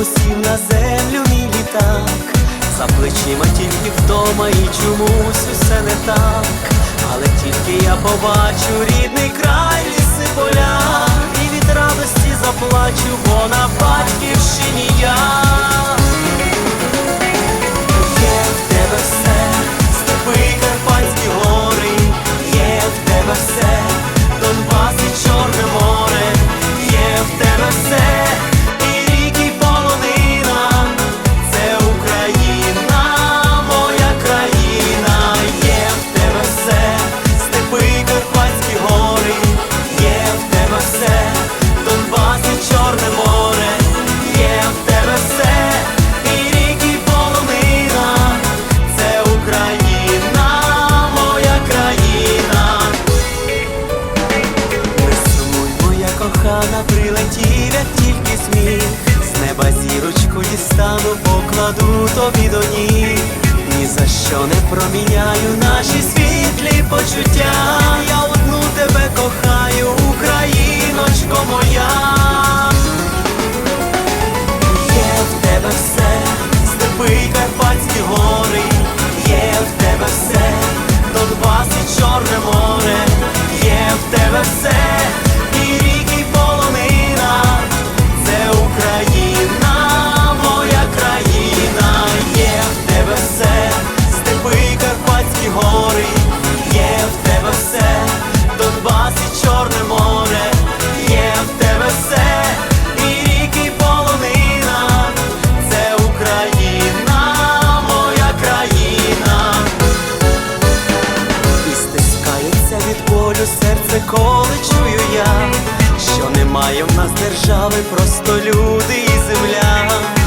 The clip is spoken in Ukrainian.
усім на землю мій літак, за плечима тільки вдома і чомусь усе не так, але тільки я побачу рідний край ліси поля. Прилетів, тільки зміг З неба зірочку дістану, покладу тобі до ніг. Ні за що не проміняю наші світлі почуття. Я одну тебе кохаю, Україночко моя. Є в тебе все, степи й Карпатські гори, є в тебе все, Донбас і Чорне море, є в тебе все, коли чую я, що немає в нас держави, просто люди і земля.